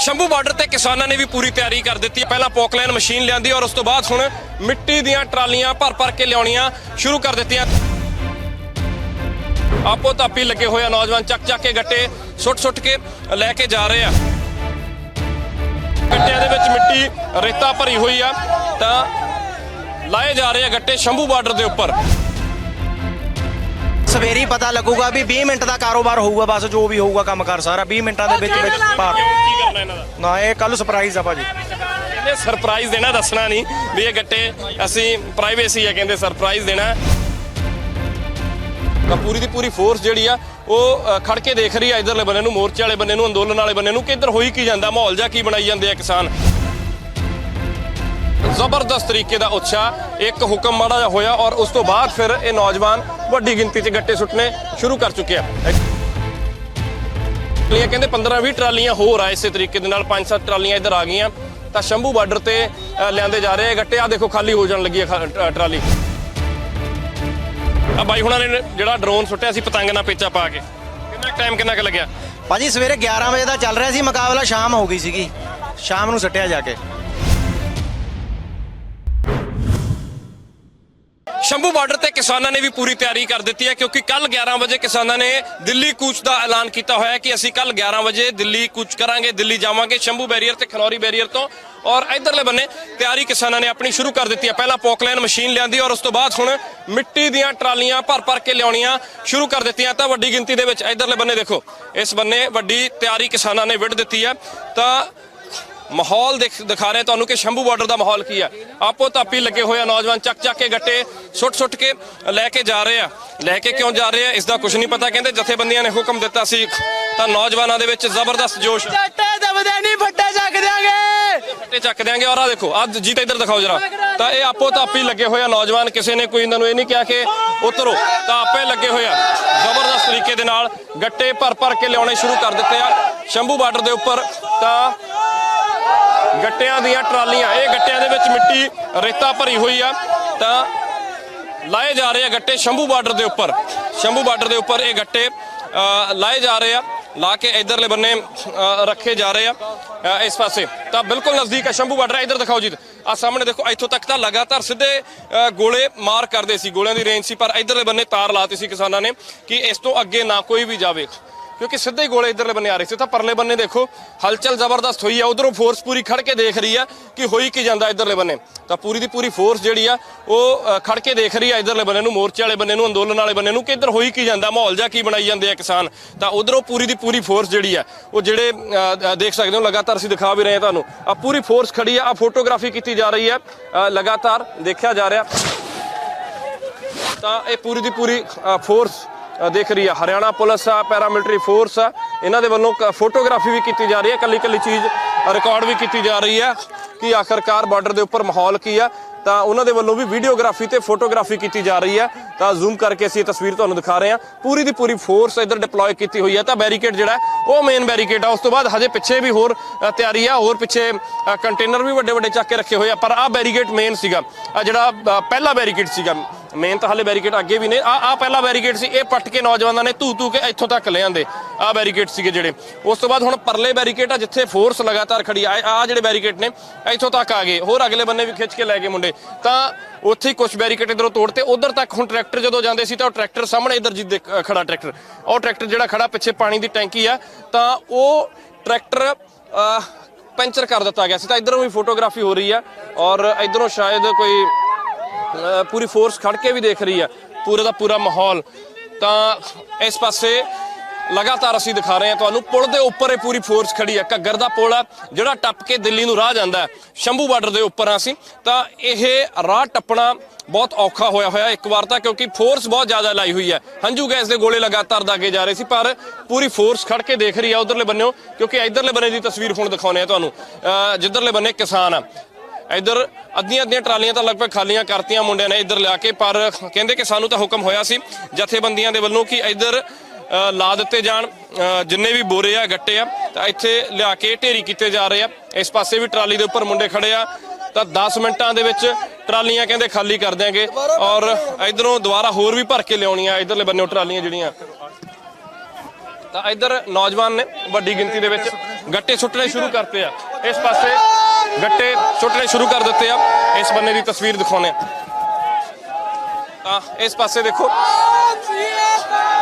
Shambhu border ਤੇ ਕਿਸਾਨਾਂ ਨੇ ਵੀ ਪੂਰੀ ਤਿਆਰੀ ਕਰ ਦਿੱਤੀ ਪਹਿਲਾਂ ਪੋਕਲਾਈਨ ਮਸ਼ੀਨ ਲਿਆਂਦੀ ਔਰ ਉਸ ਤੋਂ ਬਾਅਦ ਹੁਣ ਮਿੱਟੀ ਦੀਆਂ ਟਰਾਲੀਆਂ ਭਰ ਭਰ ਕੇ ਲਿਆਉਣੀਆਂ ਸ਼ੁਰੂ ਕਰ ਦਿੱਤੀਆਂ। ਆਪੋ ਤਾਪੀ ਲੱਗੇ ਹੋਏ ਆ, ਨੌਜਵਾਨ ਚੱਕ ਚੱਕ ਕੇ ਗੱਟੇ ਸੁੱਟ ਸੁੱਟ ਕੇ ਲੈ ਕੇ ਜਾ ਰਹੇ ਆ। ਗੱਟਿਆਂ ਦੇ ਵਿੱਚ ਮਿੱਟੀ ਰੇਤਾ ਭਰੀ ਹੋਈ ਆ, ਤਾਂ ਲਾਏ ਜਾ ਰਹੇ ਆ ਗੱਟੇ ਸ਼ੰਭੂ ਬਾਰਡਰ ਦੇ ਉੱਪਰ। ਸਵੇਰੀ ਪਤਾ ਲੱਗੂਗਾ ਵੀ 20 ਮਿੰਟ ਦਾ ਕਾਰੋਬਾਰ ਹੋਊਗਾ ਬਸ ਜੋ ਵੀ ਹੋਊਗਾ ਕੰਮ ਕਰ ਸਾਰਾ। 20 ਮਿੰਟਾਂ ਦੇ ਵਿੱਚ ਵਿੱਚ ਪਾਰ ਕੀ ਕਰਨਾ ਇਹਨਾਂ ਦਾ? ਨਾ ਇਹ ਕੱਲ ਸਰਪ੍ਰਾਈਜ਼ ਆ ਭਾਜੀ। ਕਹਿੰਦੇ ਸਰਪ੍ਰਾਈਜ਼ ਦੇਣਾ ਦੱਸਣਾ ਨਹੀਂ। ਵੀ ਇਹ ਗੱਟੇ ਅਸੀਂ ਪ੍ਰਾਈਵੇਸੀ ਆ ਕਹਿੰਦੇ ਸਰਪ੍ਰਾਈਜ਼ ਦੇਣਾ। ਤਾਂ ਪੂਰੀ ਦੀ ਪੂਰੀ ਫੋਰਸ ਜਿਹੜੀ ਆ ਉਹ ਖੜ ਕੇ ਦੇਖ ਰਹੀ ਆ ਇਧਰਲੇ ਬੰਨੇ ਨੂੰ ਮੋਰਚੇ ਵਾਲੇ ਬੰਨੇ ਨੂੰ ਅੰਦੋਲਨ ਵਾਲੇ ਬੰਨੇ ਨੂੰ ਕਿ ਇੱਧਰ ਹੋਈ ਕੀ ਜਾਂਦਾ ਮਾਹੌਲ ਜਾਂ ਕੀ ਬਣਾਈ ਜਾਂਦੇ ਆ ਕਿਸਾਨ। ਜ਼ਬਰਦਸਤ ਤਰੀਕੇ ਦਾ ਉਤਸ਼ਾਹ, ਇੱਕ ਹੁਕਮ ਮਾੜਾ ਜਿਹਾ ਹੋਇਆ ਔਰ ਉਸ ਤੋਂ ਬਾਅਦ ਫਿਰ ਇਹ ਨੌਜਵਾਨ ਵੱਡੀ ਗਿਣਤੀ 'ਚ ਗੱਟੇ ਸੁੱਟਣੇ ਸ਼ੁਰੂ ਕਰ ਚੁੱਕੇ ਆ। ਇਹ ਕਹਿੰਦੇ 15-20 ਟਰਾਲੀਆਂ ਹੋਰ ਆ, ਇਸੇ ਤਰੀਕੇ ਦੇ ਨਾਲ 5-7 ਟਰਾਲੀਆਂ ਇੱਧਰ ਆ ਗਈਆਂ। ਤਾਂ ਸ਼ੰਭੂ ਬਾਰਡਰ ਤੇ ਲਿਆਂਦੇ ਜਾ ਰਹੇ ਗੱਟੇ। ਆ ਦੇਖੋ, ਖਾਲੀ ਹੋ ਜਾਣ ਲੱਗੀ ਆ ਟਰਾਲੀ। ਆ ਬਾਈ ਹੁਣਾਂ ਨੇ ਜਿਹੜਾ ਡਰੋਨ ਸੁੱਟਿਆ ਸੀ, ਪਤੰਗ ਨਾਲ ਪੇਚਾ ਪਾ ਕੇ। ਕਿੰਨਾ ਟਾਈਮ ਕਿੰਨਾ ਕੁ ਲੱਗਿਆ? ਭਾਜੀ, ਸਵੇਰੇ 11 ਵਜੇ ਦਾ ਚੱਲ ਰਿਹਾ ਸੀ, ਮੁਕਾਬਲਾ ਸ਼ਾਮ ਹੋ ਗਈ ਸੀਗੀ। ਸ਼ਾਮ ਨੂੰ ਸੁੱਟਿਆ ਜਾ ਕੇ। ਸ਼ੰਭੂ ਬਾਰਡਰ ਤੇ ਕਿਸਾਨਾਂ ਨੇ ਵੀ ਪੂਰੀ ਤਿਆਰੀ ਕਰ ਦਿੱਤੀ ਹੈ, ਕਿਉਂਕਿ ਕੱਲ 11 ਵਜੇ ਕਿਸਾਨਾਂ ਨੇ ਦਿੱਲੀ ਕੂਚ ਦਾ ਐਲਾਨ ਕੀਤਾ ਹੋਇਆ ਹੈ ਕਿ ਅਸੀਂ ਕੱਲ 11 ਵਜੇ ਦਿੱਲੀ ਕੂਚ ਕਰਾਂਗੇ, ਦਿੱਲੀ ਜਾਵਾਂਗੇ, ਸ਼ੰਭੂ ਬੈਰੀਅਰ ਤੇ ਖਨੌਰੀ ਬੈਰੀਅਰ ਤੋਂ। ਔਰ ਇਧਰਲੇ ਬੰਨੇ ਤਿਆਰੀ ਕਿਸਾਨਾਂ ਨੇ ਆਪਣੀ ਸ਼ੁਰੂ ਕਰ ਦਿੱਤੀ ਹੈ। ਪਹਿਲਾਂ ਪੋਕਲੈਨ ਮਸ਼ੀਨ ਲਿਆਂਦੀ ਔਰ ਉਸ ਤੋਂ ਬਾਅਦ ਹੁਣ ਮਿੱਟੀ ਦੀਆਂ ਟਰਾਲੀਆਂ ਭਰ ਭਰ ਕੇ ਲਿਆਉਣੀਆਂ ਸ਼ੁਰੂ ਕਰ ਦਿੱਤੀਆਂ। ਤਾਂ ਵੱਡੀ ਗਿਣਤੀ ਦੇ ਵਿੱਚ ਇਧਰਲੇ ਬੰਨੇ ਦੇਖੋ, ਇਸ ਬੰਨੇ ਵੱਡੀ ਤਿਆਰੀ ਕਿਸਾਨਾਂ ਨੇ ਵਿੱਢ ਦਿੱਤੀ ਹੈ। ਤਾਂ ਮਾਹੌਲ ਦਿਖ- ਰਹੇ ਤੁਹਾਨੂੰ ਕਿ ਸ਼ੰਭੂ ਬਾਰਡਰ ਦਾ ਮਾਹੌਲ ਕੀ ਆ ਆਪੋ ਤਾਪੀ ਲੱਗੇ ਹੋਏ ਆ ਨੌਜਵਾਨ ਚੱਕ ਚੱਕ ਕੇ ਗੱਟੇ ਸੁੱਟ ਸੁੱਟ ਕੇ ਲੈ ਕੇ ਜਾ ਰਹੇ ਆ। ਲੈ ਕੇ ਕਿਉਂ ਜਾ ਰਹੇ ਆ ਇਸ ਦਾ ਕੁਝ ਨਹੀਂ ਪਤਾ। ਕਹਿੰਦੇ ਜਥੇਬੰਦੀਆਂ ਨੇ ਹੁਕਮ ਦਿੱਤਾ ਸੀ ਤਾਂ ਨੌਜਵਾਨਾਂ ਦੇ ਵਿੱਚ ਜ਼ਬਰਦਸਤ ਜੋਸ਼। ਆ। ਚੱਟੇ ਦਬਦੇ ਨਹੀਂ ਫੱਟੇ ਚੱਕ ਦਿਆਂਗੇ। ਗੱਟੇ ਚੱਕ ਦਿਆਂਗੇ ਔਰ ਆ ਦੇਖੋ ਅੱਜ ਜੀਤ ਇੱਧਰ ਦਿਖਾਓ ਜਰਾ। ਤਾਂ ਇਹ ਆਪੋ ਤਾਪੀ ਲੱਗੇ ਹੋਏ ਆ ਨੌਜਵਾਨ ਕਿਸੇ ਨੇ ਕੋਈ ਇਹਨਾਂ ਨੂੰ ਇਹ ਨਹੀਂ ਕਿਹਾ ਕਿ ਉਤਰੋ। ਤਾਂ ਆਪੇ ਲੱਗੇ ਹੋਏ ਆ ਜ਼ਬਰਦਸਤ ਤਰੀਕੇ ਦੇ ਨਾਲ ਗੱਟੇ ਭਰ ਭਰ ਕੇ ਲਿਆਉਣੇ ਸ਼ੁਰੂ ਕਰ ਦਿੱਤੇ ਆ। ਸ਼ੰਭੂ ਬਾਰਡਰ ਦੇ ਉੱਪਰ ਤਾਂ ਗੱਟਿਆਂ ਦੀਆਂ ਟਰਾਲੀਆਂ, ਇਹ ਗੱਟਿਆਂ ਦੇ ਵਿੱਚ ਮਿੱਟੀ ਰੇਤਾ ਭਰੀ ਹੋਈ ਆ। ਤਾਂ ਲਾਏ ਜਾ ਰਹੇ ਆ ਗੱਟੇ ਸ਼ੰਭੂ ਬਾਰਡਰ ਦੇ ਉੱਪਰ। ਸ਼ੰਭੂ ਬਾਰਡਰ ਦੇ ਉੱਪਰ ਇਹ ਗੱਟੇ ਲਾਏ ਜਾ ਰਹੇ ਆ, ਲਾ ਕੇ ਇਧਰਲੇ ਬੰਨੇ ਰੱਖੇ ਜਾ ਰਹੇ ਆ ਇਸ ਪਾਸੇ। ਤਾਂ ਬਿਲਕੁਲ ਨਜ਼ਦੀਕ ਆ ਸ਼ੰਭੂ ਬਾਰਡਰ ਇਧਰ ਦਿਖਾਓ ਜੀ। ਆ ਸਾਹਮਣੇ ਦੇਖੋ, ਇੱਥੋਂ ਤੱਕ ਤਾਂ ਲਗਾਤਾਰ ਸਿੱਧੇ ਗੋਲੇ ਮਾਰ ਕਰਦੇ ਸੀ। ਗੋਲਿਆਂ ਦੀ ਰੇਂਜ ਸੀ, ਪਰ ਇਧਰਲੇ ਬੰਨੇ ਤਾਰ ਲਾਤੀ ਸੀ ਕਿਸਾਨਾਂ ਨੇ ਕਿ ਇਸ ਤੋਂ ਅੱਗੇ ਨਾ ਕੋਈ ਵੀ ਜਾਵੇ। ਕਿਉਂਕਿ ਸਿੱਧੇ ਹੀ ਗੋਲੇ ਇਧਰਲੇ ਬੰਨੇ ਆ ਰਹੇ ਸੀ। ਤਾਂ ਪਰਲੇ ਬੰਨੇ ਦੇਖੋ ਹਲਚਲ ਜ਼ਬਰਦਸਤ ਹੋਈ ਆ ਉਧਰੋਂ ਫੋਰਸ ਪੂਰੀ ਖੜ ਕੇ ਦੇਖ ਰਹੀ ਆ ਕਿ ਹੋਈ ਕੀ ਜਾਂਦਾ ਇਧਰਲੇ ਬੰਨੇ। ਤਾਂ ਪੂਰੀ ਦੀ ਪੂਰੀ ਫੋਰਸ ਜਿਹੜੀ ਆ ਉਹ ਅ, ਖੜ ਕੇ ਦੇਖ ਰਹੀ ਆ ਇਧਰਲੇ ਬੰਨੇ ਨੂੰ ਮੋਰਚੇ ਵਾਲੇ ਬੰਨੇ ਨੂੰ ਅੰਦੋਲਨ ਵਾਲੇ ਬੰਨੇ ਨੂੰ ਕਿ ਇੱਧਰ ਹੋਈ ਕੀ ਜਾਂਦਾ ਮਾਹੌਲ ਜਾਂ ਕੀ ਬਣਾਈ ਜਾਂਦੇ ਆ ਕਿਸਾਨ। ਤਾਂ ਉਧਰੋਂ ਪੂਰੀ ਦੀ ਪੂਰੀ ਫੋਰਸ ਜਿਹੜੀ ਆ ਉਹ ਜਿਹੜੇ ਦੇਖ ਸਕਦੇ ਹੋ ਲਗਾਤਾਰ ਅਸੀਂ ਦਿਖਾ ਵੀ ਰਹੇ ਹਾਂ ਤੁਹਾਨੂੰ। ਆ ਪੂਰੀ ਫੋਰਸ ਖੜੀ ਆ ਆ ਫੋਟੋਗ੍ਰਾਫੀ ਕੀਤੀ ਜਾ ਰਹੀ ਹੈ ਲਗਾਤਾਰ ਦੇਖਿਆ ਜਾ ਰਿਹਾ। ਤਾਂ ਇਹ ਪੂਰੀ ਦੀ ਪੂਰੀ ਫੋਰਸ ਦੇਖ ਰਹੀ ਹੈ ਹਰਿਆਣਾ ਪੁਲਿਸ, ਆ, ਪੈਰਾਮਿਲਟਰੀ ਫੋਰਸ, ਆ, ਇਹਨਾਂ ਦੇ ਵੱਲੋਂ ਕ- ਫੋਟੋਗ੍ਰਾਫੀ ਵੀ ਕੀਤੀ ਜਾ ਰਹੀ ਹੈ, ਕੱਲੀ ਕੱਲੀ ਚੀਜ਼ ਰਿਕਾਰਡ ਵੀ ਕੀਤੀ ਜਾ ਰਹੀ ਹੈ ਕਿ ਆਖਰਕਾਰ ਬਾਰਡਰ ਦੇ ਉੱਪਰ ਮਾਹੌਲ ਕੀ ਆ। ਤਾਂ ਉਹਨਾਂ ਦੇ ਵੱਲੋਂ ਵੀ ਵੀਡੀਓਗ੍ਰਾਫੀ ਤੇ ਫੋਟੋਗ੍ਰਾਫੀ ਕੀਤੀ ਜਾ ਰਹੀ ਹੈ। ਤਾਂ ਜ਼ੂਮ ਕਰਕੇ ਅਸੀਂ ਇਹ ਤਸਵੀਰ ਤੁਹਾਨੂੰ ਦਿਖਾ ਰਹੇ ਹਾਂ। ਪੂਰੀ ਦੀ ਪੂਰੀ ਫੋਰਸ ਇੱਧਰ ਡਿਪਲੋਏ ਕੀਤੀ ਹੋਈ ਹੈ। ਤਾਂ ਬੈਰੀਕੇਡ ਜਿਹੜਾ ਉਹ ਮੇਨ ਬੈਰੀਕੇਡ ਆ। ਉਸ ਤੋਂ ਬਾਅਦ ਹਜੇ ਪਿੱਛੇ ਵੀ ਹੋਰ ਤਿਆਰੀ ਆ। ਹੋਰ ਪਿੱਛੇ ਕੰਟੇਨਰ ਵੀ ਵੱਡੇ ਵੱਡੇ ਚੱਕ ਕੇ ਰੱਖੇ ਹੋਏ ਆ। ਪਰ ਆਹ ਬੈਰੀਕੇਡ ਮੇਨ ਸੀਗਾ। ਆ ਜਿਹੜਾ ਪਹਿਲਾ ਬੈਰੀਕੇਡ ਸੀਗਾ। ਮੇਨ ਤਾਂ ਹਲੇ ਬੈਰੀਕੇਡ ਅੱਗੇ ਵੀ ਨੇ। ਆ ਆ ਪਹਿਲਾ ਬੈਰੀਕੇਡ ਸੀ ਇਹ ਪੱਟ ਕੇ ਨੌਜਵਾਨਾਂ ਨੇ ਧੂ ਧੂ ਕੇ ਇੱਥੋਂ ਤੱਕ ਲਿਆਂਦੇ ਆ ਬੈਰੀਕੇਡ ਸੀਗੇ ਜਿਹੜੇ। ਉਸ ਤੋਂ ਬਾਅਦ ਹੁਣ ਪਰਲੇ ਬੈਰੀਕੇਡ ਆ ਜਿੱਥੇ ਫੋਰਸ ਲਗਾਤਾਰ ਖੜੀ ਆ ਆ ਜਿਹੜੇ ਬੈਰੀਕੇਡ ਨੇ ਇੱਥੋਂ ਤੱਕ ਆ ਗਏ। ਹੋਰ ਅਗਲੇ ਬੰਨੇ ਵੀ ਖਿੱਚ ਕੇ ਲੈ ਗਏ ਮੁੰਡੇ। ਤਾਂ ਉੱਥੇ ਹੀ ਕੁਝ ਬੈਰੀਕੇਡ ਇਧਰੋਂ ਤੋੜਤੇ। ਉਧਰ ਤੱਕ ਹੁਣ ਟਰੈਕਟਰ ਜਦੋਂ ਜਾਂਦੇ ਸੀ ਤਾਂ ਉਹ ਟਰੈਕਟਰ ਸਾਹਮਣੇ ਇਧਰ ਜਿੱਦ ਖੜਾ ਟਰੈਕਟਰ ਉਹ ਟਰੈਕਟਰ ਜਿਹੜਾ ਖੜਾ ਪਿੱਛੇ ਪਾਣੀ ਦੀ ਟੈਂਕੀ ਆ ਤਾਂ ਉਹ ਟਰੈਕਟਰ ਅ, ਪੈਂਚਰ ਕਰ ਦਿੱਤਾ ਗਿਆ ਸੀ। ਤਾਂ ਇਧਰੋਂ ਵੀ ਫੋਟੋਗ੍ਰਾਫੀ ਹੋ ਰਹੀ ਆ। ਔਰ ਇਧਰੋਂ ਸ਼ਾਇਦ ਕੋਈ ਪੂਰੀ ਫੋਰਸ ਖੜ ਕੇ ਵੀ ਦੇਖ ਰਹੀ ਹੈ। ਪੂਰੇ ਦਾ ਪੂਰਾ ਮਾਹੌਲ। ਤਾਂ ਇਸ ਪਾਸੇ ਲਗਾਤਾਰ ਅਸੀਂ ਦਿਖਾ ਰਹੇ ਹਾਂ ਤੁਹਾਨੂੰ। ਪੁਲ ਦੇ ਉੱਪਰ ਇਹ ਪੂਰੀ ਫੋਰਸ ਖੜੀ ਹੈ। ਘੱਗਰ ਦਾ ਪੁਲ ਆ ਜਿਹੜਾ ਟੱਪ ਕੇ ਦਿੱਲੀ ਨੂੰ ਰਾਹ ਜਾਂਦਾ ਸ਼ੰਭੂ ਬਾਰਡਰ ਦੇ ਉੱਪਰ ਆ ਅਸੀਂ। ਤਾਂ ਇਹ ਰਾਹ ਟੱਪਣਾ ਬਹੁਤ ਔਖਾ ਹੋਇਆ ਹੋਇਆ ਇੱਕ ਵਾਰ ਤਾਂ ਕਿਉਂਕਿ ਫੋਰਸ ਬਹੁਤ ਜ਼ਿਆਦਾ ਲਾਈ ਹੋਈ ਹੈ। ਹੰਝੂ ਗੈਸ ਦੇ ਗੋਲੇ ਲਗਾਤਾਰ ਦਾਗੇ ਜਾ ਰਹੇ ਸੀ ਪਰ ਪੂਰੀ ਫੋਰਸ ਖੜ ਕੇ ਦੇਖ ਰਹੀ ਆ ਉਧਰਲੇ ਬੰਨਿਓ। ਕਿਉਂਕਿ ਇਧਰਲੇ ਬੰਨੇ ਦੀ ਤਸਵੀਰ ਹੁਣ ਦਿਖਾਉਨੇ ਆ ਤੁਹਾਨੂੰ। ਅ, ਜਿੱਧਰਲੇ ਬੰਨੇ ਕਿਸਾਨ ਆ। ਇੱਧਰ ਅੱਧੀਆਂ ਅੱਧੀਆਂ ਟਰਾਲੀਆਂ ਤਾਂ ਲਗਭਗ ਖਾਲੀਆਂ ਕਰਤੀਆਂ ਮੁੰਡਿਆਂ ਨੇ ਇੱਧਰ ਲਿਆ ਕੇ, ਪਰ ਕਹਿੰਦੇ ਕਿ ਸਾਨੂੰ ਤਾਂ ਹੁਕਮ ਹੋਇਆ ਸੀ ਜਥੇਬੰਦੀਆਂ ਦੇ ਵੱਲੋਂ ਕਿ ਇੱਧਰ ਲਾ ਦਿੱਤੇ ਜਾਣ। ਜਿੰਨੇ ਵੀ ਬੋਰੇ ਆ, ਗੱਟੇ ਆ, ਤਾਂ ਇੱਥੇ ਲਿਆ ਕੇ ਢੇਰੀ ਕੀਤੇ ਜਾ ਰਹੇ ਆ। ਇਸ ਪਾਸੇ ਵੀ ਟਰਾਲੀ ਦੇ ਉੱਪਰ ਮੁੰਡੇ ਖੜੇ ਆ। ਤਾਂ 10 ਮਿੰਟਾਂ ਦੇ ਵਿੱਚ ਟਰਾਲੀਆਂ ਕਹਿੰਦੇ ਖਾਲੀ ਕਰ ਦਿਆਂਗੇ। ਔਰ ਇਧਰੋਂ ਦੁਬਾਰਾ ਹੋਰ ਵੀ ਭਰ ਕੇ ਲਿਆਉਣੀਆਂ, ਇਧਰਲੇ ਬੰਨੇੋਂ ਟਰਾਲੀਆਂ ਜਿਹੜੀਆਂ। ਤਾਂ ਇੱਧਰ ਨੌਜਵਾਨ ਨੇ ਵੱਡੀ ਗਿਣਤੀ ਦੇ ਵਿੱਚ ਗੱਟੇ ਸੁੱਟਣੇ ਸ਼ੁਰੂ ਕਰਤੇ ਆ। ਇਸ ਪਾਸੇ ਗੱਟੇ ਸੁੱਟਣੇ ਸ਼ੁਰੂ ਕਰ ਦਿੱਤੇ ਆ। ਇਸ ਬੰਨੇ ਦੀ ਤਸਵੀਰ ਦਿਖਾਉਂਦੇ ਆ। ਤਾਂ ਇਸ ਪਾਸੇ ਦੇਖੋ।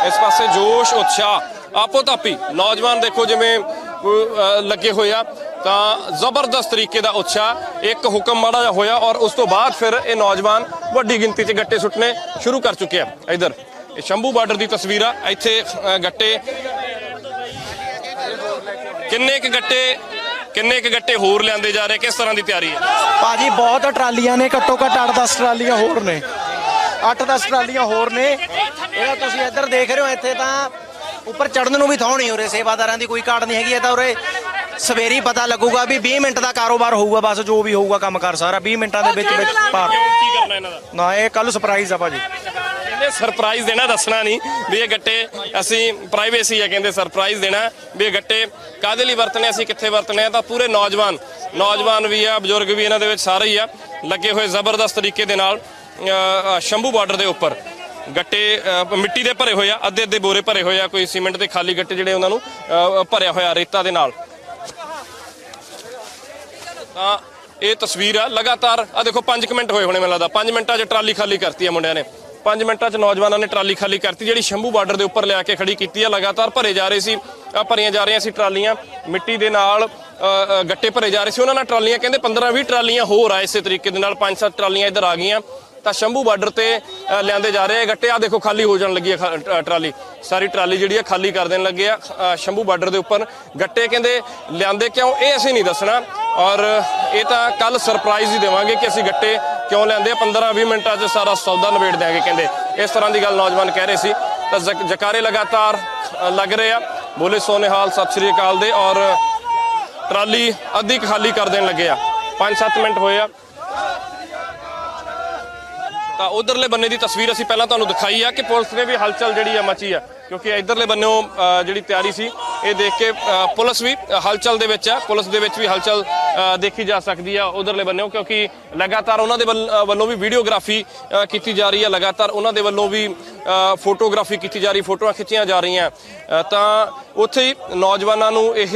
ਇਸ ਪਾਸੇ ਜੋਸ਼ ਉਤਸ਼ਾਹ, ਆਪੋ ਤਾਪੀ ਨੌਜਵਾਨ ਦੇਖੋ ਜਿਵੇਂ ਲੱਗੇ ਹੋਏ ਆ। ਤਾਂ ਜ਼ਬਰਦਸਤ ਤਰੀਕੇ ਦਾ ਉਤਸ਼ਾਹ, ਇੱਕ ਹੁਕਮ ਮਾੜਾ ਜਿਹਾ ਹੋਇਆ ਔਰ ਉਸ ਤੋਂ ਬਾਅਦ ਫਿਰ ਇਹ ਨੌਜਵਾਨ ਵੱਡੀ ਗਿਣਤੀ 'ਚ ਗੱਟੇ ਸੁੱਟਣੇ ਸ਼ੁਰੂ ਕਰ ਚੁੱਕੇ ਆ। ਇਧਰ, ਇਹ ਸ਼ੰਭੂ ਬਾਰਡਰ ਦੀ ਤਸਵੀਰ ਆ। ਇੱਥੇ ਗੱਟੇ। ਕਿੰਨੇ ਕ ਗੱਟੇ ਕਿੰਨੇ ਕ ਗੱਟੇ ਹੋਰ ਲਿਆਂਦੇ ਜਾ ਰਹੇ? ਕਿਸ ਤਰ੍ਹਾਂ ਦੀ ਤਿਆਰੀ ਹੈ? ਭਾਜੀ ਬਹੁਤ ਟਰਾਲੀਆਂ ਨੇ ਘੱਟੋ ਘੱਟ 8-10 ਟਰਾਲੀਆਂ ਹੋਰ ਨੇ। 8-10 ਟਰਾਲੀਆਂ ਹੋਰ ਨੇ। ਇਹਦਾ ਤੁਸੀਂ ਇੱਧਰ ਦੇਖ ਰਹੇ ਹੋ ਇੱਥੇ ਤਾਂ ਉੱਪਰ ਚੜਨ ਨੂੰ ਵੀ ਥਾਂ ਨਹੀਂ ਉਰੇ ਸੇਵਾਦਾਰਾਂ ਦੀ ਕੋਈ ਕਾਟ ਨਹੀਂ ਹੈਗੀ ਇਹ ਤਾਂ ਉਰੇ ਸਵੇਰੀ ਪਤਾ ਲੱਗੂਗਾ ਵੀ 20 ਮਿੰਟ ਦਾ ਕਾਰੋਬਾਰ ਹੋਊਗਾ ਬਸ ਜੋ ਵੀ ਹੋਊਗਾ ਕੰਮ ਕਰ ਸਾਰਾ 20 ਮਿੰਟਾਂ ਦੇ ਵਿੱਚ ਵਿੱਚ ਪਾਰ ਨਾ ਇਹ ਕੱਲ ਸਰਪ੍ਰਾਈਜ਼ ਆ ਭਾਜੀ। ਕਹਿੰਦੇ ਸਰਪ੍ਰਾਈਜ਼ ਦੇਣਾ ਦੱਸਣਾ ਨਹੀਂ ਵੀ ਇਹ ਗੱਟੇ ਅਸੀਂ ਪ੍ਰਾਈਵੇਸੀ ਹੈ ਕਹਿੰਦੇ ਸਰਪ੍ਰਾਈਜ਼ ਦੇਣਾ ਵੀ ਇਹ ਗੱਟੇ ਕਾਦੇ ਲਈ ਵਰਤਨੇ ਅਸੀਂ ਕਿੱਥੇ ਵਰਤਨੇ ਆ? ਤਾਂ ਪੂਰੇ ਨੌਜਵਾਨ ਨੌਜਵਾਨ ਵੀ ਆ ਬਜ਼ੁਰਗ ਵੀ ਇਹਨਾਂ ਦੇ ਵਿੱਚ ਸਾਰੇ ਹੀ ਆ ਲੱਗੇ ਹੋਏ ਜ਼ਬਰਦਸਤ ਤਰੀਕੇ ਦੇ ਨਾਲ ਅ, ਸ਼ੰਭੂ ਬਾਰਡਰ ਦੇ ਉੱਪਰ ਗੱਟੇ ਅ, ਮਿੱਟੀ ਦੇ ਭਰੇ ਹੋਏ ਆ ਅੱਧੇ ਅੱਧੇ ਬੋਰੇ ਭਰੇ ਹੋਏ ਆ ਕੋਈ ਸੀਮੈਂਟ ਦੇ ਖਾਲੀ ਗੱਟੇ ਜਿਹੜੇ ਉਹਨਾਂ ਨੂੰ ਅ, ਭਰਿਆ ਹੋਇਆ ਰੇਤਾ ਦੇ ਨਾਲ। ਤਾਂ ਇਹ ਤਸਵੀਰ ਆ ਲਗਾਤਾਰ ਆ ਦੇਖੋ 5 ਮਿੰਟ ਹੋਏ ਹੋਣੇ ਮੈਨੂੰ ਲੱਗਦਾ 5 ਮਿੰਟਾਂ 'ਚ ਟਰਾਲੀ ਖਾਲੀ ਕਰਤੀ ਆ ਮੁੰਡਿਆਂ ਨੇ। 5 ਮਿੰਟਾਂ 'ਚ ਨੌਜਵਾਨਾਂ ਨੇ ਟਰਾਲੀ ਖਾਲੀ ਕਰਤੀ, ਜਿਹੜੀ ਸ਼ੰਭੂ ਬਾਰਡਰ ਦੇ ਉੱਪਰ ਲਿਆ ਕੇ ਖੜੀ ਕੀਤੀ ਹੈ ਲਗਾਤਾਰ ਭਰੇ ਜਾ ਰਹੇ ਸੀ ਭਰੀਆਂ ਜਾ ਰਹੀਆਂ ਸੀ ਟਰਾਲੀਆਂ। ਮਿੱਟੀ ਦੇ ਨਾਲ ਗੱਟੇ ਭਰੇ ਜਾ ਰਹੇ ਸੀ। ਉਹਨਾਂ ਨਾਲ ਟਰਾਲੀਆਂ ਕਹਿੰਦੇ 15-20 ਟਰਾਲੀਆਂ ਹੋਰ ਆ, ਇਸੇ ਤਰੀਕੇ ਦੇ ਨਾਲ 5-7 ਟਰਾਲੀਆਂ ਇੱਧਰ ਆ ਗਈਆਂ। ਤਾਂ ਸ਼ੰਭੂ ਬਾਰਡਰ ਤੇ ਲਿਆਂਦੇ ਜਾ ਰਹੇ ਆ ਗੱਟੇ। ਆ ਦੇਖੋ, ਖਾਲੀ ਹੋ ਜਾਣ ਲੱਗੀ ਹੈ ਖ- ਟਰਾਲੀ। ਸਾਰੀ ਟਰਾਲੀ ਜਿਹੜੀ ਆ ਖਾਲੀ ਕਰ ਦੇਣ ਲੱਗੇ ਆ। ਸ਼ੰਭੂ ਬਾਰਡਰ ਦੇ ਉੱਪਰ ਗੱਟੇ ਕਹਿੰਦੇ ਲਿਆਂਦੇ ਕਿਉਂ? ਇਹ ਅਸੀਂ ਨਹੀਂ ਦੱਸਣਾ। ਔਰ ਇਹ ਤਾਂ ਕੱਲ ਸਰਪ੍ਰਾਈਜ਼ ਹੀ ਦੇਵਾਂਗੇ ਕਿ ਅਸੀਂ ਗੱਟੇ ਕਿਉਂ ਲੈਂਦੇ ਆ 15-20 ਮਿੰਟਾਂ 'ਚ ਸਾਰਾ ਸੌਦਾ ਨਿਬੇੜ ਦਿਆਂਗੇ ਕਹਿੰਦੇ। ਇਸ ਤਰ੍ਹਾਂ ਦੀ ਗੱਲ ਨੌਜਵਾਨ ਕਹਿ ਰਹੇ ਸੀ। ਤਾਂ ਜ਼ਕ- ਜਕਾਰੇ ਲਗਾਤਾਰ ਲੱਗ ਰਹੇ ਆ। ਬੋਲੇ ਸੋਨੇਹਾਲ, ਸਤਿ ਸ਼੍ਰੀ ਅਕਾਲ ਦੇ ਔਰ ਟਰਾਲੀ ਅੱਧੀ ਕੁ ਖਾਲੀ ਕਰ ਦੇਣ ਲੱਗੇ ਆ। 5-7 ਮਿੰਟ ਹੋਏ ਆ। ਤਾਂ ਉਧਰਲੇ ਬੰਨੇ ਦੀ ਤਸਵੀਰ ਅਸੀਂ ਪਹਿਲਾਂ ਤੁਹਾਨੂੰ ਦਿਖਾਈ ਆ ਕਿ ਪੁਲਿਸ ਨੇ ਵੀ ਹਲਚਲ ਜਿਹੜੀ ਆ ਮਚੀ ਆ। ਕਿਉਂਕਿ ਇਧਰਲੇ ਬੰਨੇੋਂ ਜਿਹੜੀ ਤਿਆਰੀ ਸੀ, ਇਹ ਦੇਖ ਕੇ ਪੁਲਿਸ ਵੀ ਹਲਚਲ ਦੇ ਵਿੱਚ ਆ। ਪੁਲਿਸ ਦੇ ਵਿੱਚ ਵੀ ਹਲਚਲ ਦੇਖੀ ਜਾ ਸਕਦੀ ਆ ਉਧਰਲੇ ਬੰਨੇੋਂ ਕਿਉਂਕਿ ਲਗਾਤਾਰ ਉਹਨਾਂ ਦੇ ਵੱਲ- ਵੱਲੋਂ ਵੀ ਵੀਡੀਓਗ੍ਰਾਫੀ ਕੀਤੀ ਜਾ ਰਹੀ ਹੈ ਲਗਾਤਾਰ ਉਹਨਾਂ ਦੇ ਵੱਲੋਂ ਵੀ ਫੋਟੋਗ੍ਰਾਫੀ ਕੀਤੀ ਜਾ ਰਹੀ, ਫੋਟੋਆਂ ਖਿੱਚੀਆਂ ਜਾ ਰਹੀਆਂ। ਤਾਂ ਉੱਥੇ ਹੀ ਨੌਜਵਾਨਾਂ ਨੂੰ ਇਹ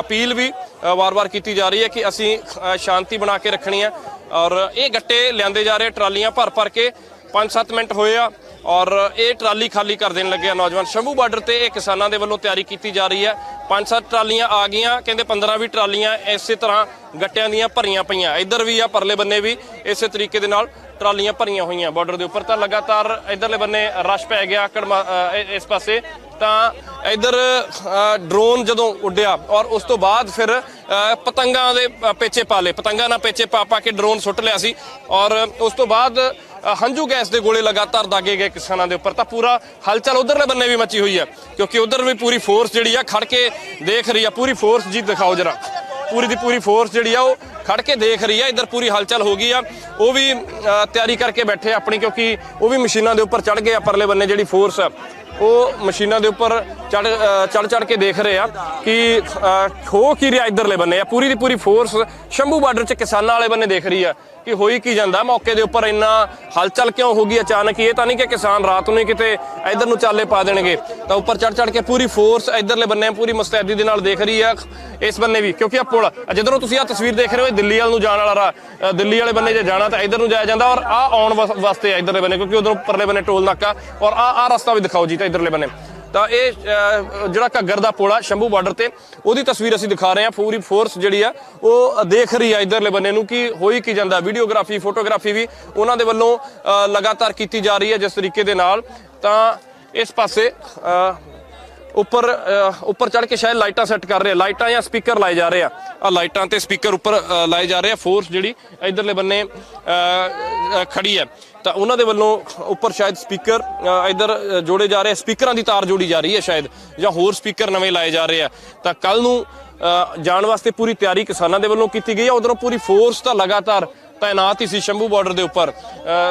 ਅਪੀਲ ਵੀ ਵਾਰ-ਵਾਰ ਕੀਤੀ ਜਾ ਰਹੀ ਹੈ ਕਿ ਅਸੀਂ ਸ਼ਾਂਤੀ ਬਣਾ ਕੇ ਰੱਖਣੀ ਹੈ ਔਰ ਇਹ ਗੱਟੇ ਲਿਆਂਦੇ ਜਾ ਰਹੇ ਟਰਾਲੀਆਂ ਭਰ ਭਰ ਕੇ। 5-7 ਮਿੰਟ ਹੋਏ ਆ ਔਰ ਇਹ ਟਰਾਲੀ ਖਾਲੀ ਕਰ ਦੇਣ ਲੱਗੇ ਆ ਨੌਜਵਾਨ। ਸ਼ੰਭੂ ਬਾਰਡਰ ਤੇ ਇਹ ਕਿਸਾਨਾਂ ਦੇ ਵੱਲੋਂ ਤਿਆਰੀ ਕੀਤੀ ਜਾ ਰਹੀ ਹੈ। 5-7 ਟਰਾਲੀਆਂ ਆ ਗਈਆਂ, ਕਹਿੰਦੇ 15-20 ਟਰਾਲੀਆਂ ਇਸੇ ਤਰ੍ਹਾਂ ਗੱਟਿਆਂ ਦੀਆਂ ਭਰੀਆਂ ਪਈਆਂ। ਇੱਧਰ ਵੀ ਆ, ਪਰਲੇ ਬੰਨੇ ਵੀ ਇਸੇ ਤਰੀਕੇ ਦੇ ਨਾਲ ਟਰਾਲੀਆਂ ਭਰੀਆਂ ਹੋਈਆਂ ਬਾਰਡਰ ਦੇ ਉੱਪਰ। ਤਾਂ ਲਗਾਤਾਰ ਇਧਰਲੇ ਬੰਨੇ ਰਸ਼ ਪੈ ਗਿਆ ਕੜਮਾ ਇਸ ਪਾਸੇ। ਤਾਂ ਇਧਰ ਡਰੋਨ ਜਦੋਂ ਉੱਡਿਆ ਔਰ ਉਸ ਤੋਂ ਬਾਅਦ ਫਿਰ ਪਤੰਗਾਂ ਦੇ ਪੇਚੇ ਪਾ ਲਏ। ਪਤੰਗਾਂ ਨਾਲ ਪੇਚੇ ਪਾ ਪਾ ਕੇ ਡਰੋਨ ਸੁੱਟ ਲਿਆ ਸੀ ਔਰ ਉਸ ਤੋਂ ਬਾਅਦ ਹੰਝੂ ਗੈਸ ਦੇ ਗੋਲੇ ਲਗਾਤਾਰ ਦਾਗੇ ਗਏ ਕਿਸਾਨਾਂ ਦੇ ਉੱਪਰ। ਤਾਂ ਪੂਰਾ ਹਲਚਲ ਉਧਰਲੇ ਬੰਨੇ ਵੀ ਮਚੀ ਹੋਈ ਹੈ, ਕਿਉਂਕਿ ਉਧਰ ਵੀ ਪੂਰੀ ਫੋਰਸ ਜਿਹੜੀ ਆ ਖੜ ਕੇ ਦੇਖ ਰਹੀ ਆ। ਪੂਰੀ ਫੋਰਸ ਜੀ ਦਿਖਾਓ ਜਰਾ। ਪੂਰੀ ਦੀ ਪੂਰੀ ਫੋਰਸ ਜਿਹੜੀ ਆ ਉਹ ਖੜ ਕੇ ਦੇਖ ਰਹੀ ਆ। ਇੱਧਰ ਪੂਰੀ ਹਲਚਲ ਹੋ ਗਈ ਆ। ਉਹ ਵੀ ਤਿਆਰੀ ਕਰਕੇ ਬੈਠੇ ਆਪਣੀ, ਕਿਉਂਕਿ ਉਹ ਵੀ ਮਸ਼ੀਨਾਂ ਦੇ ਉੱਪਰ ਚੜ ਗਏ ਆ ਪਰਲੇ ਬੰਨੇ ਜਿਹੜੀ ਫੋਰਸ ਆ। ਉਹ ਮਸ਼ੀਨਾਂ ਦੇ ਉੱਪਰ ਚੜ ਚੜ ਚੜ ਕੇ ਦੇਖ ਰਹੇ ਆ ਕਿ ਹੋ ਕੀ ਰਿਹਾ ਇਧਰਲੇ ਬੰਨੇ ਆ? ਪੂਰੀ ਦੀ ਪੂਰੀ ਫੋਰਸ ਸ਼ੰਭੂ ਬਾਰਡਰ 'ਚ ਕਿਸਾਨਾਂ ਵਾਲੇ ਬੰਨੇ ਦੇਖ ਰਹੀ ਆ ਕਿ ਹੋਈ ਕੀ ਜਾਂਦਾ? ਮੌਕੇ ਦੇ ਉੱਪਰ ਇੰਨਾ ਹਲਚਲ ਕਿਉਂ ਹੋ ਗਈ ਅਚਾਨਕ? ਇਹ ਤਾਂ ਨਹੀਂ ਕਿ ਕਿਸਾਨ ਰਾਤ ਨੂੰ ਹੀ ਕਿਤੇ ਇਧਰ ਨੂੰ ਚਾਲੇ ਪਾ ਦੇਣਗੇ। ਤਾਂ ਉੱਪਰ ਚੜ ਚੜ ਕੇ ਪੂਰੀ ਫੋਰਸ ਇਧਰਲੇ ਬੰਨੇ ਪੂਰੀ ਮੁਸਤੈਦੀ ਦੇ ਨਾਲ ਦੇਖ ਰਹੀ ਆ ਇਸ ਬੰਨੇ ਵੀ। ਕਿਉਂਕਿ ਆ ਪੁਲ ਜਦੋਂ ਤੁਸੀਂ ਆ ਤਸਵੀਰ ਦੇਖ ਰਹੇ ਹੋ ਇਹ ਦਿੱਲੀ ਵੱਲ ਨੂੰ ਜਾਣ ਵਾਲਾ ਰਾਹ, ਦਿੱਲੀ ਵਾਲੇ ਬੰਨੇ ਜੇ ਜਾਣਾ ਤਾਂ ਇਧਰ ਨੂੰ ਜਾਇਆ ਜਾਂਦਾ ਔਰ ਆ ਆਉਣ ਵਾਸ- ਵਾਸਤੇ ਆ ਇਧਰਲੇ ਬੰਨੇ ਕਿਉਂਕਿ ਉਧਰੋਂ ਪਰਲੇ ਬੰਨੇ ਟੋਲ ਨਾਕਾ ਔਰ ਆ ਆ ਰਸਤਾ ਵੀ ਦਿਖਾਓ ਜੀ ਤਾਂ ਇਧਰਲੇ ਬੰਨੇ। ਤਾਂ ਇਹ ਜਿਹੜਾ ਘੱਗਰ ਦਾ ਪੁਲ ਆ ਸ਼ੰਭੂ ਬਾਰਡਰ ਤੇ, ਉਹਦੀ ਤਸਵੀਰ ਅਸੀਂ ਦਿਖਾ ਰਹੇ ਹਾਂ। ਪੂਰੀ ਫੋਰਸ ਜਿਹੜੀ ਆ, ਉਹ ਦੇਖ ਰਹੀ ਆ ਇਧਰਲੇ ਬੰਨੇ ਨੂੰ ਕਿ ਹੋਈ ਕੀ ਜਾਂਦਾ। ਵੀਡੀਓਗ੍ਰਾਫੀ ਫੋਟੋਗ੍ਰਾਫੀ ਵੀ ਉਹਨਾਂ ਦੇ ਵੱਲੋਂ ਲਗਾਤਾਰ ਕੀਤੀ ਜਾ ਰਹੀ ਹੈ ਜਿਸ ਤਰੀਕੇ ਦੇ ਨਾਲ। ਤਾਂ ਇਸ ਪਾਸੇ ਉੱਪਰ ਉੱਪਰ ਚੜ ਕੇ ਸ਼ਾਇਦ ਲਾਈਟਾਂ ਸੈੱਟ ਕਰ ਰਹੇ ਆ। ਲਾਈਟਾਂ ਜਾਂ ਸਪੀਕਰ ਲਾਏ ਜਾ ਰਹੇ ਆ। ਆ ਲਾਈਟਾਂ ਤੇ ਸਪੀਕਰ ਉੱਪਰ ਲਾਏ ਜਾ ਰਹੇ ਆ। ਫੋਰਸ ਜਿਹੜੀ ਇਧਰਲੇ ਬੰਨੇ ਖੜੀ ਹੈ ਤਾਂ ਉਹਨਾਂ ਦੇ ਵੱਲੋਂ ਉੱਪਰ ਸ਼ਾਇਦ ਸਪੀਕਰ ਇਧਰ ਜੋੜੇ ਜਾ ਰਹੇ ਸਪੀਕਰਾਂ ਦੀ ਤਾਰ ਜੋੜੀ ਜਾ ਰਹੀ ਹੈ ਸ਼ਾਇਦ, ਜਾਂ ਹੋਰ ਸਪੀਕਰ ਨਵੇਂ ਲਾਏ ਜਾ ਰਹੇ ਆ। ਤਾਂ ਕੱਲ ਨੂੰ ਜਾਣ ਵਾਸਤੇ ਪੂਰੀ ਤਿਆਰੀ ਕਿਸਾਨਾਂ ਦੇ ਵੱਲੋਂ ਕੀਤੀ ਗਈ ਹੈ ਉਧਰੋਂ ਪੂਰੀ ਫੋਰਸ ਤਾਂ ਲਗਾਤਾਰ ਤਾਇਨਾਤ ਹੀ ਸੀ ਸ਼ੰਭੂ ਬਾਰਡਰ ਦੇ ਉੱਪਰ।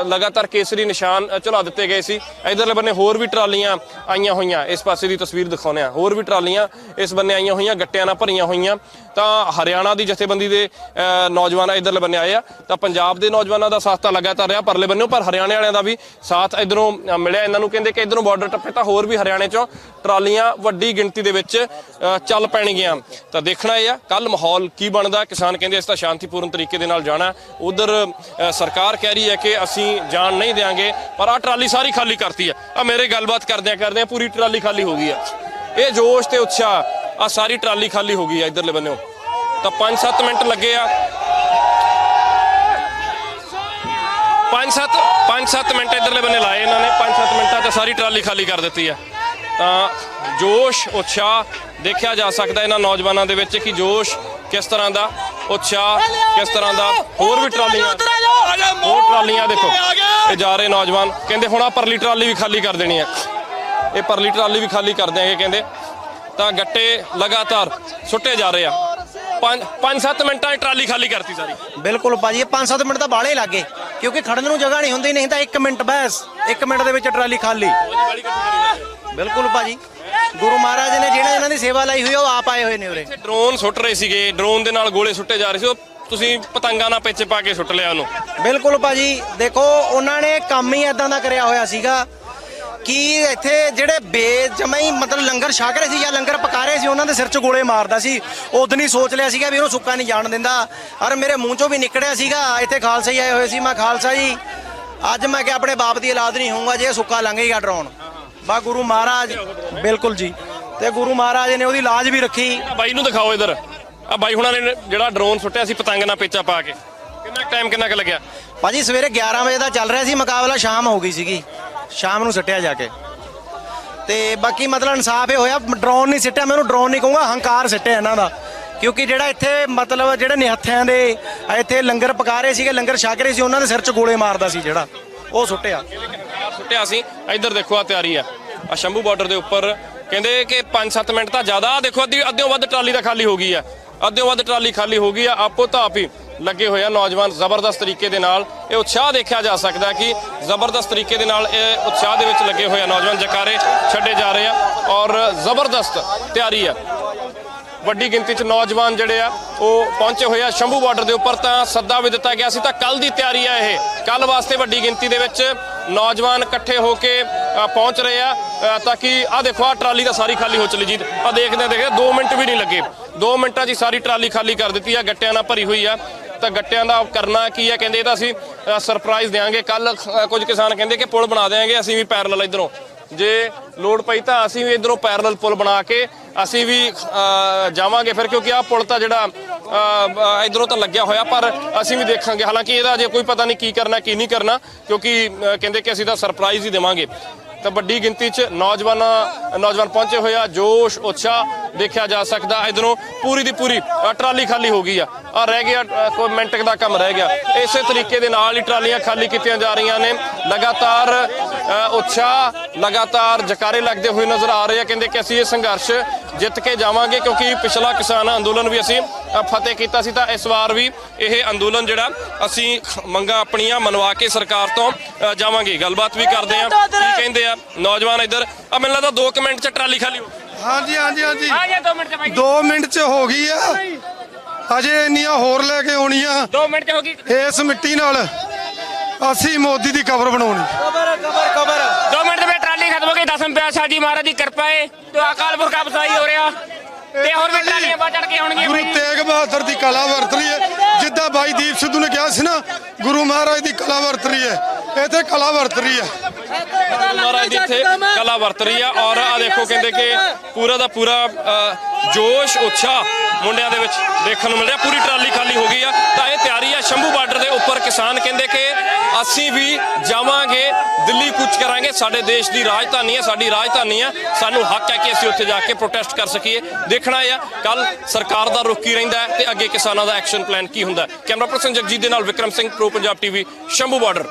ਲਗਾਤਾਰ ਕੇਸਰੀ ਨਿਸ਼ਾਨ ਚਲਾ ਦਿੱਤੇ ਗਏ ਸੀ। ਇਧਰਲੇ ਬੰਨੇ ਹੋਰ ਵੀ ਟਰਾਲੀਆਂ ਆਈਆਂ ਹੋਈਆਂ। ਇਸ ਪਾਸੇ ਦੀ ਤਸਵੀਰ ਦਿਖਾਉਂਦੇ ਆ ਹੋਰ ਵੀ ਟਰਾਲੀਆਂ ਇਸ ਬੰਨੇ ਆਈਆਂ ਹੋਈਆਂ, ਗੱਟਿਆਂ ਨਾਲ ਭਰੀਆਂ ਹੋਈਆਂ। ਤਾਂ ਹਰਿਆਣਾ ਦੀ ਜਥੇਬੰਦੀ ਦੇ ਨੌਜਵਾਨ ਇਧਰਲੇ ਬੰਨੇ ਆਏ ਆ। ਤਾਂ ਪੰਜਾਬ ਦੇ ਨੌਜਵਾਨਾਂ ਦਾ ਸਾਥ ਤਾਂ ਲਗਾਤਾਰ ਰਿਹਾ ਪਰਲੇ ਬੰਨੇ, ਪਰ ਹਰਿਆਣੇ ਵਾਲਿਆਂ ਦਾ ਵੀ ਸਾਥ ਇਧਰੋਂ ਮਿਲਿਆ। ਇਹਨਾਂ ਨੂੰ ਕਹਿੰਦੇ ਕਿ ਇਧਰੋਂ ਬਾਰਡਰ ਟੱਪੇ ਤਾਂ ਹੋਰ ਵੀ ਹਰਿਆਣੇ ਚੋਂ ਟਰਾਲੀਆਂ ਵੱਡੀ ਗਿਣਤੀ ਦੇ ਵਿੱਚ ਚੱਲ ਪੈਣਗੀਆਂ। ਤਾਂ ਦੇਖਣਾ ਇਹ ਆ ਕੱਲ ਮਾਹੌਲ ਕੀ ਬਣਦਾ? ਕਿਸਾਨ ਕਹਿੰਦੇ ਇਸ ਤਾਂ ਸ਼ਾਂਤੀਪੂਰਨ ਤਰੀਕੇ ਦੇ ਨਾਲ ਜਾਣਾ। ਉਧਰ ਸਰਕਾਰ ਕਹਿ ਰਹੀ ਹੈ ਕਿ ਅਸੀਂ ਜਾਣ ਨਹੀਂ ਦੇਵਾਂਗੇ ਪਰ ਆ ਟਰਾਲੀ ਸਾਰੀ ਖਾਲੀ ਕਰਤੀ ਆ। ਆ ਮੇਰੇ ਗੱਲਬਾਤ ਕਰਦਿਆਂ ਕਰਦਿਆਂ ਪੂਰੀ ਟਰਾਲੀ ਖਾਲੀ ਹੋ ਗਈ ਆ। ਇਹ ਜੋਸ਼ ਤੇ ਉਤਸ਼ਾਹ ਆ ਸਾਰੀ ਟਰਾਲੀ ਖਾਲੀ ਹੋ ਗਈ ਆ ਇਧਰਲੇ ਬੰਨੇੋਂ ਤਾਂ 5-7 ਮਿੰਟ ਲੱਗੇ ਆ। 5-7 5-7 ਮਿੰਟ ਇਧਰਲੇ ਬੰਨੇ ਲਾਏ ਇਹਨਾਂ ਨੇ। 5-7 ਮਿੰਟਾਂ 'ਚ ਸਾਰੀ ਟਰਾਲੀ ਖਾਲੀ ਕਰ ਦਿੱਤੀ ਆ। ਤਾਂ ਜੋਸ਼ ਉਤਸ਼ਾਹ ਦੇਖਿਆ ਜਾ ਸਕਦਾ ਇਹਨਾਂ ਨੌਜਵਾਨਾਂ ਦੇ ਵਿੱਚ ਕਿ ਜੋਸ਼ ਕਿਸ ਤਰ੍ਹਾਂ ਦਾ ਉਤਸ਼ਾਹ ਕਿਸ ਤਰ੍ਹਾਂ ਦਾ। ਹੋਰ ਵੀ ਟਰਾਲੀਆਂ ਹੋਰ ਟਰਾਲੀਆਂ ਦੇਖੋ। ਇਹ ਜਾ ਰਹੇ ਨੌਜਵਾਨ। ਕਹਿੰਦੇ ਹੁਣ ਆ ਪਰਲੀ ਟਰਾਲੀ ਵੀ ਖਾਲੀ ਕਰ ਦੇਣੀ ਹੈ ਇਹ ਪਰਲੀ ਟਰਾਲੀ ਵੀ ਖਾਲੀ ਕਰ ਦਿਆਂਗੇ ਕਹਿੰਦੇ। ਤਾਂ ਗੱਟੇ ਲਗਾਤਾਰ ਸੁੱਟੇ ਜਾ ਰਹੇ ਆ। 5 5-7 ਮਿੰਟਾਂ 'ਚ ਟਰਾਲੀ ਖਾਲੀ ਕਰਤੀ ਸਾਰੀ। ਬਿਲਕੁਲ ਭਾਜੀ ਇਹ 5-7 ਮਿੰਟ ਤਾਂ ਬਾਲੇ ਲੱਗੇ ਕਿਉਂਕਿ ਖੜਨ ਨੂੰ ਜਗ੍ਹਾ ਨਹੀਂ ਹੁੰਦੀ ਨਹੀਂ ਤਾਂ 1 ਮਿੰਟ ਬਸ 1 ਮਿੰਟ ਦੇ ਵਿੱਚ ਟਰਾਲੀ ਖਾਲੀ। ਬਿਲਕੁਲ ਭਾਜੀ ਗੁਰੂ ਮਹਾਰਾਜ ਨੇ ਜਿਹੜਾ ਇਹਨਾਂ ਦੀ ਸੇਵਾ ਲਈ ਹੋਈ ਉਹ ਆਪ ਆਏ ਹੋਏ ਨੇ ਉਰੇ। ਡਰੋਨ ਸੁੱਟ ਰਹੇ ਸੀਗੇ ਡਰੋਨ ਦੇ ਨਾਲ ਗੋਲੇ ਸੁੱਟੇ ਜਾ ਰਹੇ ਸੀ ਉਹ ਤੁਸੀਂ ਪਤੰਗਾਂ ਨਾਲ ਪਿੱਛੇ ਪਾ ਕੇ ਸੁੱਟ ਲਿਆ ਉਹਨੂੰ। ਬਿਲਕੁਲ ਭਾਜੀ ਦੇਖੋ ਉਹਨਾਂ ਨੇ ਕੰਮ ਹੀ ਐਦਾਂ ਦਾ ਕਰਿਆ ਹੋਇਆ ਸੀਗਾ ਕਿ ਇੱਥੇ ਜਿਹੜੇ ਬੇਜਮਾਂ ਹੀ ਮਤਲਬ ਲੰਗਰ ਛਕ ਰਹੇ ਸੀ ਜਾਂ ਲੰਗਰ ਪਕਾ ਰਹੇ ਸੀ ਉਹਨਾਂ ਦੇ ਸਿਰ 'ਚ ਗੋਲੇ ਮਾਰਦਾ ਸੀ। ਉਦੋਂ ਹੀ ਸੋਚ ਲਿਆ ਸੀਗਾ ਵੀ ਉਹਨੂੰ ਸੁੱਕਾ ਨਹੀਂ ਜਾਣ ਦਿੰਦਾ। ਔਰ ਮੇਰੇ ਮੂੰਹ 'ਚੋਂ ਵੀ ਨਿਕੜਿਆ ਸੀਗਾ ਇੱਥੇ ਖਾਲਸਾ ਹੀ ਆਏ ਹੋਏ ਸੀ ਮੈਂ ਖਾਲਸਾ ਜੀ ਅੱਜ ਮੈਂ ਕਿ ਆਪਣੇ ਬਾਪ ਦੀ ਔਲਾਦ ਨਹੀਂ ਹੋਊਗਾ ਜੇ ਸੁੱਕਾ ਲੰਘੇਗਾ ਡਰਾਉਣ। ਬਾ ਗੁਰੂ ਮਹਾਰਾਜ ਬਿਲਕੁਲ ਜੀ। ਤੇ ਗੁਰੂ ਮਹਾਰਾਜ ਨੇ ਉਹਦੀ ਲਾਜ ਵੀ ਰੱਖੀ। ਬਾਈ ਨੂੰ ਦਿਖਾਓ ਇਧਰ। ਆ ਬਾਈ ਹੁਣਾਂ ਨੇ ਜਿਹੜਾ ਡਰੋਨ ਸੁੱਟਿਆ ਸੀ ਪਤੰਗ ਨਾਲ ਪੇਚਾ ਪਾ ਕੇ। ਕਿੰਨਾ ਟਾਈਮ ਕਿੰਨਾ ਕੁ ਲੱਗਿਆ? ਭਾਜੀ ਸਵੇਰੇ 11 ਵਜੇ ਦਾ ਚੱਲ ਰਿਹਾ ਸੀ ਮੁਕਾਬਲਾ ਸ਼ਾਮ ਹੋ ਗਈ ਸੀਗੀ। ਸ਼ਾਮ ਨੂੰ ਸਿੱਟਿਆ ਜਾ ਕੇ। ਤੇ ਬਾਕੀ ਮਤਲਬ ਇਨਸਾਫ ਇਹ ਹੋਇਆ, ਡਰੋਨ ਨਹੀਂ ਸਿੱਟਿਆ, ਮੈਂ ਉਹਨੂੰ ਡਰੋਨ ਨਹੀਂ ਕਹੂੰਗਾ, ਹੰਕਾਰ ਸਿੱਟਿਆ ਇਹਨਾਂ ਦਾ। ਕਿਉਂਕਿ ਜਿਹੜਾ ਇੱਥੇ ਮਤਲਬ ਜਿਹੜੇ ਨਿਹੱਥਿਆਂ ਦੇ, ਇੱਥੇ ਲੰਗਰ ਪਕਾ ਰਹੇ ਸੀਗੇ, ਲੰਗਰ ਛਕ ਰਹੇ ਸੀ, ਉਹਨਾਂ ਦੇ ਸਿਰ 'ਚ ਗੋਲੇ ਮਾਰਦਾ ਸੀ ਜਿਹੜਾ, ਉਹ ਸੁੱਟਿਆ। ਸੁੱਟਿਆ ਸੀ। ਇੱਧਰ ਦੇਖੋ ਆ ਤਿਆਰੀ ਆ ਆ ਸ਼ੰਭੂ ਬਾਰਡਰ ਦੇ ਉੱਪਰ। ਕਹਿੰਦੇ ਕਿ 5-7 ਮਿੰਟ ਤਾਂ ਜ਼ਿਆਦਾ ਦੇਖੋ, ਅੱਧੀ ਅੱਧਿਓਂ ਵੱਧ ਟਰਾਲੀ ਤਾਂ ਖਾਲੀ ਹੋ ਗਈ ਆ ਅੱਧਿਓਂ ਵੱਧ ਟਰਾਲੀ ਖਾਲੀ ਹੋ ਗਈ ਆ ਆਪੋ ਤਾਂ ਆਪ ਹੀ। ਲੱਗੇ ਹੋਏ ਆ। ਨੌਜਵਾਨ ਜ਼ਬਰਦਸਤ ਤਰੀਕੇ ਦੇ ਨਾਲ ਇਹ ਉਤਸ਼ਾਹ ਦੇਖਿਆ ਜਾ ਸਕਦਾ ਕਿ ਜ਼ਬਰਦਸਤ ਤਰੀਕੇ ਦੇ ਨਾਲ ਇਹ ਉਤਸ਼ਾਹ ਦੇ ਵਿੱਚ ਲੱਗੇ ਹੋਏ ਆ। ਨੌਜਵਾਨ ਜਕਾਰੇ ਛੱਡੇ ਜਾ ਰਹੇ ਆ ਔਰ ਜ਼ਬਰਦਸਤ ਤਿਆਰੀ ਆ ਵੱਡੀ ਗਿਣਤੀ 'ਚ ਨੌਜਵਾਨ ਜਿਹੜੇ ਆ, ਉਹ ਪਹੁੰਚੇ ਹੋਏ ਆ ਸ਼ੰਭੂ ਬਾਰਡਰ ਦੇ ਉੱਪਰ। ਤਾਂ ਸੱਦਾ ਵੀ ਦਿੱਤਾ ਗਿਆ ਸੀ, ਤਾਂ ਕੱਲ ਦੀ ਤਿਆਰੀ ਆ ਇਹ। ਕੱਲ ਵਾਸਤੇ ਵੱਡੀ ਗਿਣਤੀ ਦੇ ਵਿੱਚ ਨੌਜਵਾਨ ਇਕੱਠੇ ਹੋ ਕੇ ਪਹੁੰਚ ਰਹੇ ਆ ਤਾਂ ਕਿ ਆ ਦੇਖੋ ਆ ਟਰਾਲੀ ਤਾਂ ਸਾਰੀ ਖਾਲੀ ਹੋ ਚਲੀ ਜੀ। ਆ, ਦੇਖਦੇ ਦੇਖਦੇ 2 ਮਿੰਟ ਵੀ ਨਹੀਂ ਲੱਗੇ। 2 ਮਿੰਟਾਂ 'ਚ ਹੀ ਸਾਰੀ ਟਰਾਲੀ ਖਾਲੀ ਕਰ ਦਿੱਤੀ ਆ, ਗੱਟਿਆਂ ਨਾਲ ਭਰੀ ਹੋਈ ਆ। ਤਾਂ ਗੱਟਿਆਂ ਦਾ ਕਰਨਾ ਕੀ ਹੈ? ਕਹਿੰਦੇ ਇਹ ਤਾਂ ਅਸੀਂ ਸਰਪ੍ਰਾਈਜ਼ ਦੇਵਾਂਗੇ ਕੱਲ ਕੁਝ ਕਿਸਾਨ ਕਹਿੰਦੇ ਕਿ ਪੁਲ ਬਣਾ ਦੇਵਾਂਗੇ ਅਸੀਂ ਵੀ ਪੈਰਲਲ ਇਧਰੋਂ। ਜੇ ਲੋਡ ਪਈ ਤਾਂ ਅਸੀਂ ਵੀ ਇਧਰੋਂ ਪੈਰਲਲ ਪੁਲ ਬਣਾ ਕੇ ਅਸੀਂ ਵੀ ਜਾਵਾਂਗੇ। ਫਿਰ ਕਿਉਂਕਿ ਆਹ ਪੁਲ ਤਾਂ ਜਿਹੜਾ ਇਧਰੋਂ ਤਾਂ ਲੱਗਿਆ ਹੋਇਆ, ਪਰ ਅਸੀਂ ਵੀ ਦੇਖਾਂਗੇ। ਹਾਲਾਂਕਿ ਇਹਦਾ ਅਜੇ ਕੋਈ ਪਤਾ ਨਹੀਂ ਕੀ ਕਰਨਾ, ਕੀ ਨਹੀਂ ਕਰਨਾ, ਕਿਉਂਕਿ ਕਹਿੰਦੇ ਕਿ ਅਸੀਂ ਤਾਂ ਸਰਪ੍ਰਾਈਜ਼ ਹੀ ਦੇਵਾਂਗੇ। ਤਾਂ ਵੱਡੀ ਗਿਣਤੀ 'ਚ ਨੌਜਵਾਨਾਂ, ਨੌਜਵਾਨ ਪਹੁੰਚੇ ਹੋਏ ਆ। ਜੋਸ਼, ਉਤਸ਼ਾਹ ਦੇਖਿਆ ਜਾ ਸਕਦਾ ਇਧਰੋਂ ਪੂਰੀ ਦੀ ਪੂਰੀ ਟਰਾਲੀ ਖਾਲੀ ਹੋ ਗਈ ਆ। ਆ ਰਹਿ ਗਿਆ ਕੋਈ ਮਿੰਟ ਦਾ ਕੰਮ ਰਹਿ ਗਿਆ। ਇਸੇ ਤਰੀਕੇ ਦੇ ਨਾਲ ਹੀ ਟਰਾਲੀਆਂ ਖਾਲੀ ਕੀਤੀਆਂ ਜਾ ਰਹੀਆਂ ਨੇ। ਲਗਾਤਾਰ ਉਤਸ਼ਾਹ, ਲਗਾਤਾਰ ਜਕਾਰੇ ਲੱਗਦੇ ਹੋਏ ਨਜ਼ਰ ਆ ਰਹੇ ਆ। ਕਹਿੰਦੇ ਕਿ ਅਸੀਂ ਇਹ ਸੰਘਰਸ਼ ਜਿੱਤ ਕੇ ਜਾਵਾਂਗੇ ਕਿਉਂਕਿ ਪਿਛਲਾ ਕਿਸਾਨ ਅੰਦੋਲਨ ਵੀ ਅਸੀਂ ਫਤਿਹ ਕੀਤਾ ਸੀ ਤਾਂ ਇਸ ਵਾਰ ਵੀ ਇਹ ਅੰਦੋਲਨ ਜਿਹੜਾ ਅਸੀਂ ਮੰਗਾਂ ਆਪਣੀਆਂ ਮਨਵਾ ਕੇ ਸਰਕਾਰ ਤੋਂ ਜਾਵਾਂਗੇ। ਗੱਲਬਾਤ ਵੀ ਕਰਦੇ ਆ ਕੀ ਕਹਿੰਦੇ ਆ? ਨੌਜਵਾਨ ਇੱਧਰ। ਆ ਮੈਨੂੰ ਲੱਗਦਾ 2 ਮਿੰਟ ਚ ਟਰਾਲੀ ਖਾਲੀ ਹੋ ਗਈ। ਹਾਂਜੀ ਹਾਂਜੀ ਹਾਂਜੀ। ਆ ਜਾ 2 ਮਿੰਟ ਚ ਬਾਈ। 2 ਮਿੰਟ ਚ ਹੋ ਗਈ ਆ। ਅਜੇ ਇੰਨੀਆਂ ਹੋਰ ਲੈ ਕੇ ਆਉਣੀਆਂ। 2 ਮਿੰਟ ਚ ਹੋ ਗਈ। ਇਸ ਮਿੱਟੀ ਨਾਲ ਅਸੀਂ ਮੋਦੀ ਦੀ ਕਬਰ ਬਣਾਉਣੀ। ਕਬਰ ਕਬਰ ਕਬਰ 2 ਮਿੰਟ ਹੋ ਗਈ ਦਸਮ ਪਿਆਸਾ ਜੀ ਮਹਾਰਾਜ ਦੀ ਕਿਰਪਾ ਹੈ ਤੇ ਅਕਾਲ ਪੁਰਖ ਬਸਾਈ ਹੋ ਰਿਹਾ? ਤੇ ਹੋਰ ਵੀ ਵੱਧ ਚੜ ਕੇ ਆਉਣਗੀਆਂ ਗੁਰੂ ਤੇਗ ਬਹਾਦਰ ਦੀ ਕਲਾ ਵਰਤ ਰਹੀ ਹੈ। ਜਿੱਦਾਂ ਬਾਈ ਦੀਪ ਸਿੱਧੂ ਨੇ ਕਿਹਾ ਸੀ ਨਾ ਗੁਰੂ ਮਹਾਰਾਜ ਦੀ ਕਲਾ ਵਰਤ ਰਹੀ ਹੈ। ਇੱਥੇ ਕਲਾ ਵਰਤ ਰਹੀ ਹੈ। ਮਹਾਰਾਜ ਦੀ ਇੱਥੇ ਕਲਾ ਵਰਤ ਰਹੀ ਆ ਔਰ ਆ ਦੇਖੋ ਕਹਿੰਦੇ ਕਿ ਪੂਰਾ ਦਾ ਪੂਰਾ ਜੋਸ਼ ਉਤਸ਼ਾਹ ਮੁੰਡਿਆਂ ਦੇ ਵਿੱਚ ਦੇਖਣ ਨੂੰ ਮਿਲ ਰਿਹਾ। ਪੂਰੀ ਟਰਾਲੀ ਖਾਲੀ ਹੋ ਗਈ ਆ। ਤਾਂ ਇਹ ਤਿਆਰੀ ਆ ਸ਼ੰਭੂ ਬਾਰਡਰ ਦੇ ਉੱਪਰ। ਕਿਸਾਨ ਕਹਿੰਦੇ ਕਿ ਅਸੀਂ ਵੀ ਜਾਵਾਂਗੇ ਦਿੱਲੀ ਕੁਚ ਕਰਾਂਗੇ। ਸਾਡੇ ਦੇਸ਼ ਦੀ ਰਾਜਧਾਨੀ ਹੈ ਸਾਡੀ ਰਾਜਧਾਨੀ ਹੈ ਸਾਨੂੰ ਹੱਕ ਹੈ ਕਿ ਅਸੀਂ ਉੱਥੇ ਜਾ ਕੇ ਪ੍ਰੋਟੈਸਟ ਕਰ ਸਕੀਏ। ਦੇਖਣਾ ਆ ਕੱਲ ਸਰਕਾਰ ਦਾ ਰੁਖ ਕੀ ਰਹਿੰਦਾ ਹੈ ਤੇ ਅੱਗੇ ਕਿਸਾਨਾਂ ਦਾ ਐਕਸ਼ਨ ਪਲਾਨ ਕੀ ਹੁੰਦਾ ਕੈਮਰਾ ਪਰਸਨ ਜਗਜੀਤ ਦੇ ਨਾਲ Vikram Singh pro Punjab TV Shambhu border.